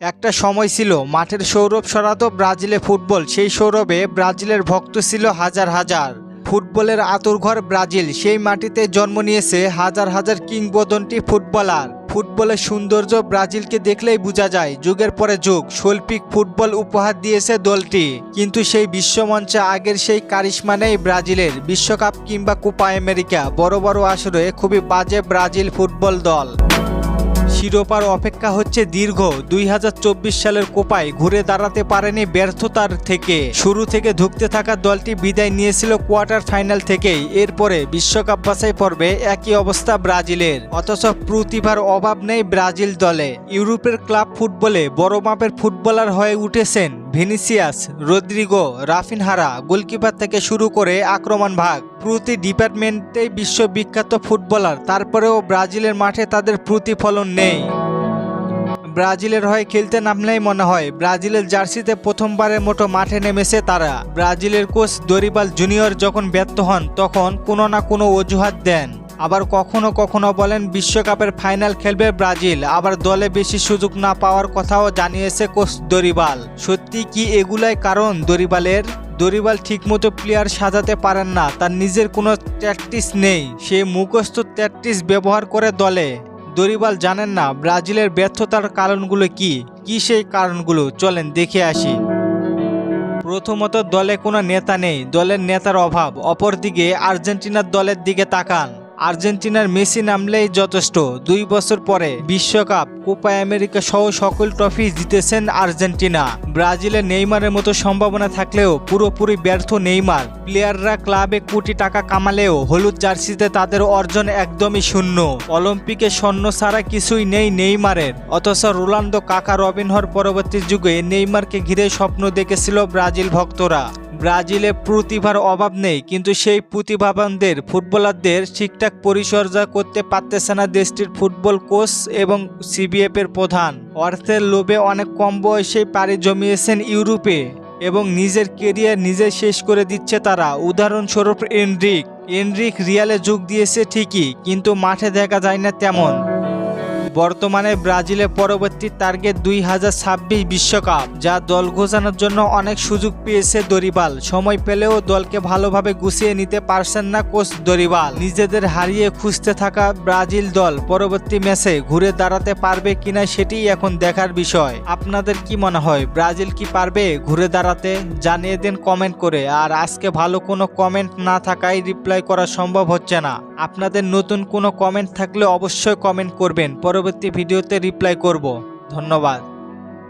একটা সময় ছিল, মাঠের সৌরভ সরাতো ব্রাজিলে ফুটবল, সেই সৌরভে ব্রাজিলের ভক্ত ছিল হাজার হাজার। ফুটবলের আতুরঘর ব্রাজিল, সেই মাটিতে জন্ম নিয়েছে হাজার হাজার কিংবদন্তি ফুটবলার। ফুটবলের সৌন্দর্য ব্রাজিলকে দেখলেই বোঝা যায়, যুগের পরে যুগ, শৈল্পিক ফুটবল উপহার দিয়েছে দলটি। কিন্তু সেই বিশ্বমঞ্চে আগের সেই কারিশমা নেই ব্রাজিলের, বিশ্বকাপ কিংবা কোপা আমেরিকা, বড় বড় আসরে খুবই বাজে ব্রাজিল ফুটবল দল। শিরোপার অপেক্ষা হচ্ছে দীর্ঘ। দুই হাজার চব্বিশ সালের কোপায় ঘুরে দাঁড়াতে পারেনি ব্যর্থতার থেকে। শুরু থেকে ধুকতে থাকা দলটি বিদায় নিয়েছিল কোয়ার্টার ফাইনাল থেকেই। এরপরে বিশ্বকাপ বাছাই পর্বে একই অবস্থা ব্রাজিলের। অথচ প্রতিভার অভাব নেই ব্রাজিল দলে। ইউরোপের ক্লাব ফুটবলে বড় মাপের ফুটবলার হয়ে উঠেছেন ভিনিসিয়াস, রদ্রিগো, রাফিনহারা গোলকিপার থেকে শুরু করে আক্রমণ ভাগ। প্রতি ডিপার্টমেন্টেই বিশ্ববিখ্যাত ফুটবলার। তারপরেও ব্রাজিলের মাঠে তাদের প্রতিফলন নেই। ব্রাজিলের হয়ে খেলতে নামলেই মনে হয়, ব্রাজিলের জার্সিতে প্রথমবারের মতো মাঠে নেমেছে তারা। ব্রাজিলের কোচ দরিবাল জুনিয়র যখন ব্যর্থ হন, তখন কোনো না কোনো অজুহাত দেন। আবার কখনো কখনো বলেন, বিশ্বকাপের ফাইনাল খেলবে ব্রাজিল, আবার দলে বেশি সুযোগ না পাওয়ার কথাও জানিয়েছে কোচ দরিবাল। সত্যি কি এগুলাই কারণ দরিবালের? দরিবাল ঠিকমতো প্লেয়ার সাজাতে পারেন না, তার নিজের কোনো ট্যাকটিস নেই। সে মুখস্থ ট্যাকটিস ব্যবহার করে দলে। দরিবাল জানেন না ব্রাজিলের ব্যর্থতার কারণগুলো কি? কি সেই কারণগুলো? চলেন দেখে আসি। প্রথমত দলে কোনো নেতা নেই, দলের নেতার অভাব। অপরদিকে আর্জেন্টিনার দলের দিকে তাকান। আর্জেন্টিনার মেসি নামলেই যথেষ্ট। দুই বছর পরে বিশ্বকাপ, কোপা আমেরিকা সহ সকল ট্রফি জিতেছেন আর্জেন্টিনা। ব্রাজিলে নেইমারের মতো সম্ভাবনা থাকলেও পুরোপুরি ব্যর্থ নেইমার। প্লেয়াররা ক্লাবে কোটি টাকা কামালেও হলুদ জার্সিতে তাদের অর্জন একদমই শূন্য। অলিম্পিকে স্বর্ণ ছাড়া কিছুই নেই নেইমারের। অথচ রোনাল্ডো কাকা, রবিনহর পরবর্তী যুগে নেইমারকে ঘিরে স্বপ্ন দেখেছিল ব্রাজিল ভক্তরা। ব্রাজিলে প্রতিভার অভাব নেই, কিন্তু সেই প্রতিভাবানদের, ফুটবলারদের ঠিকঠাক পরিচর্যা করতে পারতেছে না দেশটির ফুটবল কোচ এবং সিবিএফ এর প্রধান। অর্থের লোভে অনেক কম বয়সেই পাড়ি জমিয়েছেন ইউরোপে এবং নিজের কেরিয়ার নিজে শেষ করে দিচ্ছে তারা। উদাহরণস্বরূপ এনরিক। এনরিক রিয়ালে যোগ দিয়েছে ঠিকই, কিন্তু মাঠে দেখা যায় না তেমন। বর্তমানে ব্রাজিলের পরবর্তী টার্গেট দুই হাজার ছাব্বিশ বিশ্বকাপ, যা দল ঘোষানোর জন্য অনেক সুযোগ পেয়েছে দরিবাল। সময় পেলেও দলকে ভালোভাবে গুছিয়ে নিতে পারছেন না কোচ দরিবাল। নিজেদের হারিয়ে খুঁজতে থাকা ব্রাজিল দল পরবর্তী ম্যাচে ঘুরে দাঁড়াতে পারবে কিনা সেটিই এখন দেখার বিষয়। আপনাদের কি মনে হয়, ব্রাজিল কি পারবে ঘুরে দাঁড়াতে? জানিয়ে দিন কমেন্ট করে। আর আজকে ভালো কোনো কমেন্ট না থাকায় রিপ্লাই করা সম্ভব হচ্ছে না। আপনাদের নতুন কোনো কমেন্ট থাকলে অবশ্যই কমেন্ট করবেন। পরবর্তী ভিডিওতে রিপ্লাই করব। ধন্যবাদ।